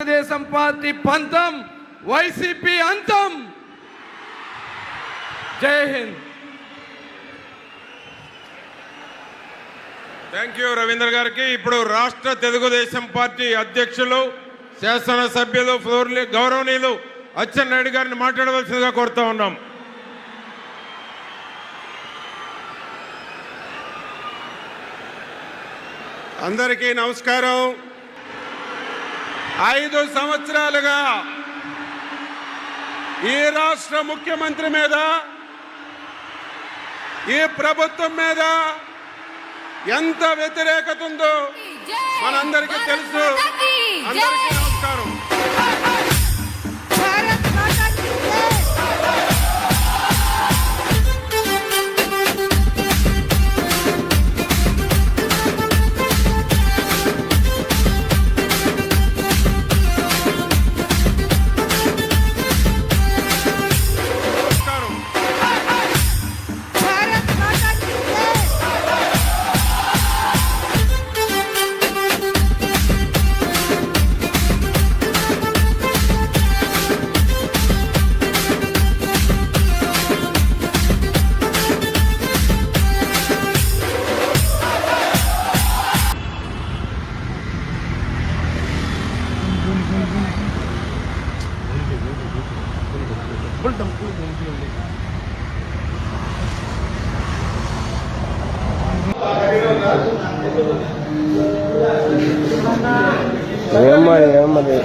Telugu Desam party పంతం YCP అంతం. జై హింద్. థ్యాంక్ యూ రవీంద్ర గారికి. ఇప్పుడు రాష్ట్ర తెలుగుదేశం పార్టీ అధ్యక్షులు శాసనసభ్యులు ఫ్లోర్లు గౌరవనీయులు అచ్చెన్నాయుడు గారిని మాట్లాడవలసిందిగా కోరుతా ఉన్నాం. అందరికీ నమస్కారం. ఐదు సంవత్సరాలుగా ఈ రాష్ట్ర ముఖ్యమంత్రి మీద ఈ ప్రభుత్వం మీద ఎంత వ్యతిరేకత ఉందో మనందరికీ తెలుసు. புல் தம் புல் தம் புல் ஏமாது ஏமாது